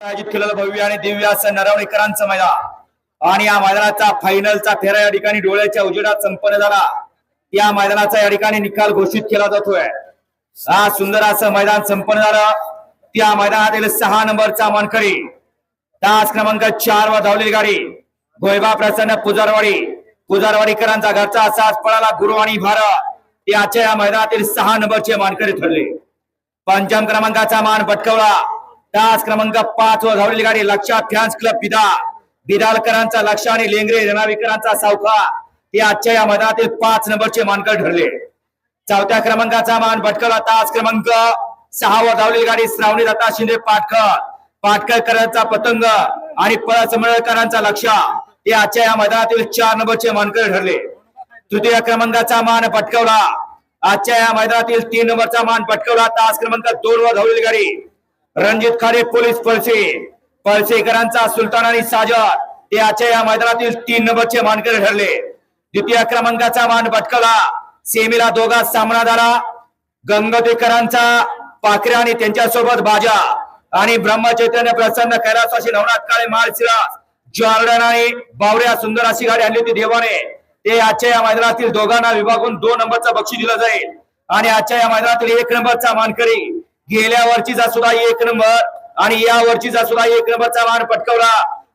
आयोजित केलेलं भव्य आणि दिव्य असं नरवणेकरांचं मैदान. आणि या मैदानाचा फायनलचा फेरा या ठिकाणी डोळ्याच्या उजेडात संपन्न झाला. या मैदानाचा या ठिकाणी निकाल घोषित केला जातोय. हा सुंदर असं मैदान संपन्न झालं. त्या मैदानातील सहा नंबरचा मानकरी. तास क्रमांक चार वर धावलेली गाडी. गोयबा प्रसन्न पुजारवाडी. पुजारवाडीकरांचा घरचा असाच पळाला गुरु आणि भारत. याच्या या मैदानातील सहा नंबरचे मानकरी ठरले. पंचम क्रमांकाचा मान पटकवला. तास क्रमांक पाच वर धावलेली गाडी लक्षात फॅन्स क्लब बिदा. बिदालकरांचा लक्ष आणि लेंगरे रणावीकरांचा सावका. हे आजच्या या मैदानातील पाच नंबरचे मानकर ठरले. चौथ्या क्रमांकाचा मान भटकला तास क्रमांक सहा वर धावलेली गाडी श्रावणी दत्ता शिंदे पाटकर. पाटकरकरांचा पतंग आणि पळसमळकरांचा लक्ष. हे आजच्या या मैदानातील चार नंबरचे मानकर ठरले. तृतीय क्रमांकाचा मान पटकवला आजच्या या मैदानातील तीन नंबरचा मान पटकवला तास क्रमांक दोन वर धावलेली गाडी रणजित खाडे पोलीस पळसे पळसेकरांचा सुलतान आणि साजद ते आजच्या या मैदानातील तीन नंबरचे मानकरी ठरले. द्वितीय क्रमांकाचा मान भटकला. सेमीला दोघा सामना झाला. गंगतेकरांचा पाखरे आणि त्यांच्यासोबत बाजा. आणि ब्रह्मचैतन्य प्रसन्न कैलासवासी नवनाथ काळे माळशिरास जॉर्डन आणि बावऱ्या सुंदर अशी गाडी आणली होती देवाने. ते आजच्या या मैदानातील दोघांना विभागून दोन नंबरचा बक्षीस दिलं जाईल. आणि आजच्या या मैदानातील एक नंबरचा मानकरी गेल्या वर्षीचा सुद्धा एक नंबर आणि या वर्षीचा सुद्धा एक नंबरचा मान पटकवला.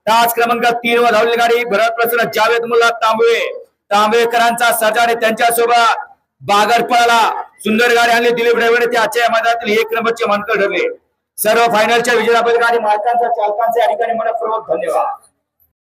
तास क्रमांक तीन वर धावलेली गाडी भरत प्रसन्न जावेद मुल्ला तांबवे. तांबेकरांचा सर्जा त्यांच्यासोबत बागर पळाला सुंदर गाडी आणली. दिलीप ड्रायव्हर ते आजच्या मैदानातील एक नंबरचे मानकर ठरले. सर्व फायनलच्या विजेता बैलगाडी मालकांचा चालकांचे अधिकारी ठिकाणी मनपूर्वक धन्यवाद.